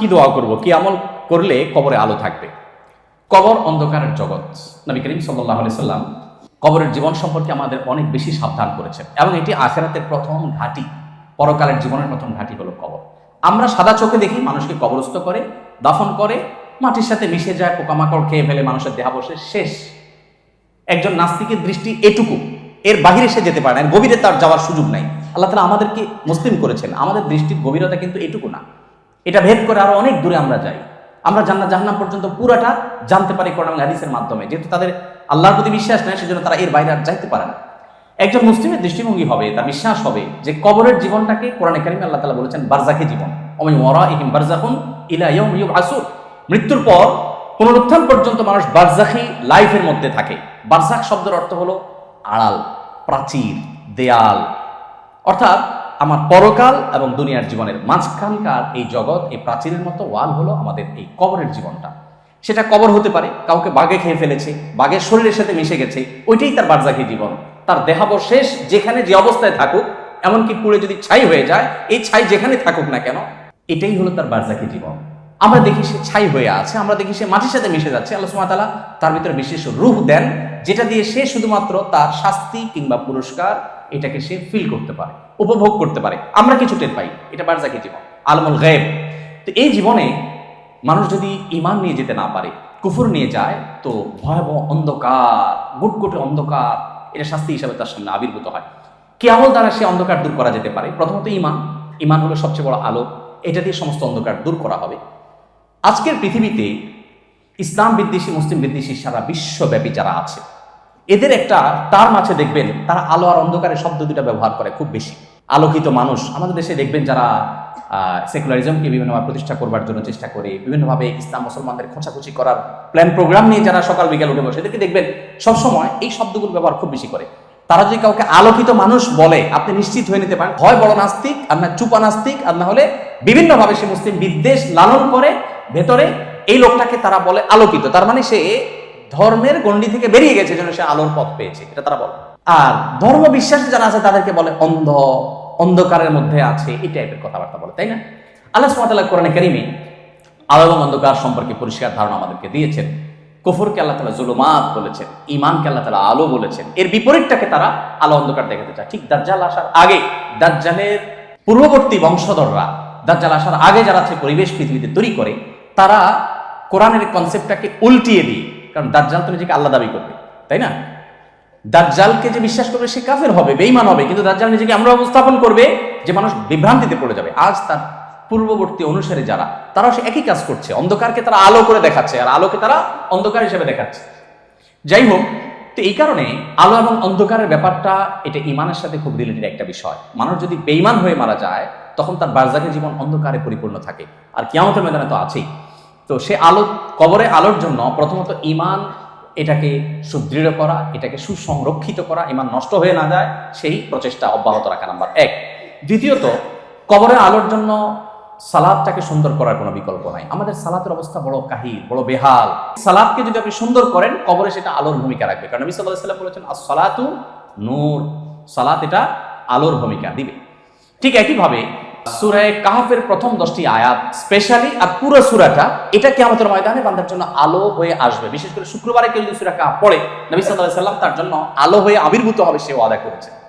কি দোয়া করব? কি আমল করলে কবরে আলো থাকবে? কবর অন্ধকারের জগৎ। নবী করিম সাল্লাহ সাল্লাম কবরের জীবন সম্পর্কে আমাদের অনেক বেশি সাবধান করেছেন। এবং এটি আখেরাতের প্রথম ঘাঁটি, পরকালের জীবনের প্রথম ঘাঁটি হলো কবর। আমরা সাদা চোখে দেখি, মানুষকে কবরস্থ করে, দাফন করে, মাটির সাথে মিশে যায়, পোকামাকড় খেয়ে ফেলে, মানুষের দেহাবশেষ শেষ। একজন নাস্তিকের দৃষ্টি এটুকু। এর বাহিরে সে যেতে পারে না গভীরে তার যাওয়ার সুযোগ নাই। আল্লাহ তালা আমাদেরকে মুসলিম করেছেন। আমাদের দৃষ্টির গভীরতা কিন্তু এটুকু না। এটা ভেদ করে আরও অনেক দূরে আমরা যাই। আমরা জান্নাত, জাহান্নাম পর্যন্ত পুরাটা জানতে পারি কোরআন হাদিসের মাধ্যমে। যেহেতু তাদের আল্লাহর প্রতি বিশ্বাস নেয় সেজন্য তারা এর বাইরে আর যাইতে পারে না। একজন মুসলিমের দৃষ্টিভঙ্গি হবে, তার বিশ্বাস হবে যে কবরের জীবনটাকে কোরআনে কারিমে আল্লাহ তালা বলেছেন বারজাকি জীবন। অমি মরা ইহিম বারজাকুন ইলা ইয়ম আসুর মৃত্যুর পর পুনরুত্থান পর্যন্ত মানুষ বারজাখি লাইফের মধ্যে থাকে। বারজাক শব্দের অর্থ হলো আড়াল, প্রাচীর, দেয়াল। অর্থাৎ আমার পরকাল এবং দুনিয়ার জীবনের মাঝখানকার এই জগৎ, এই প্রাচীরের মতো ওয়াল হলো আমাদের এই কবরের জীবনটা। সেটা কবর হতে পারে, কাউকে বাঘে খেয়ে ফেলেছে বাঘের শরীরের সাথে মিশে গেছে, ওইটাই তার বারজাকি জীবন। তার দেহাবশেষ যেখানে যে অবস্থায় থাকুক, এমনকি পুড়ে যদি ছাই হয়ে যায়, এই ছাই যেখানে থাকুক না কেন, এটাই হলো তার বারজাকি জীবন। আমরা দেখি সে ছাই হয়ে আছে, আমরা দেখি সে মাটির সাথে মিশে যাচ্ছে, আল্লাহ সুমাতালা তার ভিতরে বিশেষ রূপ দেন, যেটা দিয়ে সে শুধুমাত্র তার শাস্তি কিংবা পুরস্কার, এটাকে সে ফিল করতে পারে। উপভোগ করতে পারে। আমরা কিছু টের পাই, এটা বারজাকি জীবন, আলমুল গায়েব। তো এই জীবনে মানুষ যদি ইমান নিয়ে যেতে না পারে, কুফুর নিয়ে যায়, তো ভয়াবহ অন্ধকার, গুটগুটে অন্ধকার, এটা শাস্তি হিসাবে তার সামনে আবির্ভূত হয়। কি আমল দ্বারা সে অন্ধকার দূর করা যেতে পারে। প্রথমত ইমান ইমান হলো সবচেয়ে বড় আলো। এটা দিয়ে সমস্ত অন্ধকার দূর করা হবে। আজকের পৃথিবীতে ইসলাম বিদ্বেষী, মুসলিম বিদ্বেষী সারা বিশ্বব্যাপী যারা আছে, এদের একটা তার আছে দেখবেন, তারা আলো আর অন্ধকারের শব্দ দুটা ব্যবহার করে খুব বেশি। আলোকিত মানুষ। আমাদের দেশে দেখবেন যারা সেকুলারিজমকে বিভিন্নভাবে প্রতিষ্ঠা করবার জন্য চেষ্টা করে, বিভিন্নভাবে ইসলাম মুসলমানদের খোঁচাখুচি করার প্ল্যান প্রোগ্রাম নিয়ে যারা সকাল বিকাল উঠে বসে, এদেরকে দেখবেন সবসময় এই শব্দগুলো ব্যবহার খুব বেশি করে। তারা যদি কাউকে আলোকিত মানুষ বলে, আপনি নিশ্চিত হয়ে নিতে পারেন হয় বড় নাস্তিক, আর না চুপা নাস্তিক, আর না হলে বিভিন্নভাবে সে মুসলিম বিদ্বেষ লালন করে, ভেতরে এই লোকটাকে তারা বলে আলোকিত। তার মানে সে ধর্মের গণ্ডি থেকে বেরিয়ে গেছে যেন সে আলোর পথ পেয়েছে, এটা তারা বলে। আর ধর্ম বিশ্বাসী যারা আছে তাদেরকে বলে অন্ধ অন্ধকারের মধ্যে আছে, এই টাইপের কথাবার্তা বলে, তাই না? আল্লাহ সুমাতাল্লাহ কোরআনে কারিমে আলো এবং অন্ধকার সম্পর্কে পরিষ্কার ধারণা আমাদেরকে দিয়েছেন। কুফরকে আল্লাহ তালা জুলুমাত বলেছেন ইমানকে আল্লাহ তালা আলো বলেছেন, এর বিপরীতটাকে তারা আলো অন্ধকার দেখাতে চায়। ঠিক দাজ্জাল আসার আগে, দাজ্জালের পূর্ববর্তী বংশধররা দাজ্জাল আসার আগে যারা আছে, পরিবেশ পৃথিবীতে তৈরি করে, তারা কোরআনের কনসেপ্টটাকে উল্টিয়ে দিয়ে, কারণ দাজ্জাল তো নিজেকে আল্লাহ দাবি করবে, তাই না? দাজ্জালকে যে বিশ্বাস করবে সে কাফের হবে, বেঈমান হবে। কিন্তু দাজ্জাল নিজেকে আমরা উপস্থাপন করবে যে মানুষ বিভ্রান্তিতে পড়ে যাবে। আজ তার পূর্ববর্তী অনুসারে যারা, তারাও সে একই কাজ করছে। অন্ধকারকে তারা আলো করে দেখাচ্ছে আর আলোকে তারা অন্ধকার হিসেবে দেখাচ্ছে। যাই হোক, তো এই কারণে আলো এবং অন্ধকারের ব্যাপারটা, এটা ইমানের সাথে খুব রিলেটেড একটা বিষয়। মানুষ যদি বেইমান হয়ে মারা যায়, তখন তার বারজাকে জীবন অন্ধকারে পরিপূর্ণ থাকে। আর কিয়ামতের ময়দানে তো আছেই। তো সে আলো, কবরে আলোর জন্য প্রথমত ইমান এটাকে সুদৃঢ় করা, এটাকে সুসংরক্ষিত করা ইমান নষ্ট হয়ে না যায়, সেই প্রচেষ্টা অব্যাহত রাখা নাম্বার এক। দ্বিতীয়ত, কবরের আলোর জন্য সালাদটাকে সুন্দর করার কোনো বিকল্প নাই। আমাদের সালাতের অবস্থা বড় কাহিল, বড় বেহাল। সালাদকে যদি আপনি সুন্দর করেন, কবরে সেটা আলোর ভূমিকা রাখবে। কারণ নবী সাল্লাহ সাল্লাম বলেছেন আর সালাতু নূর। সালাত এটা আলোর ভূমিকা দিবে। ঠিক একইভাবে সুরায় কাহাফের প্রথম দশটি আয়াত স্পেশালি আর পুরো সুরাটা, এটা কি আমাদের ময়দানে বান্দার জন্য আলো হয়ে আসবে। বিশেষ করে শুক্রবারে কেউ যদি সুরা কাহ পড়ে, নবী সাল্লাহ সাল্লাম তার জন্য আলো হয়ে আবির্ভূত হবে, সে ওয়াদা করেছে।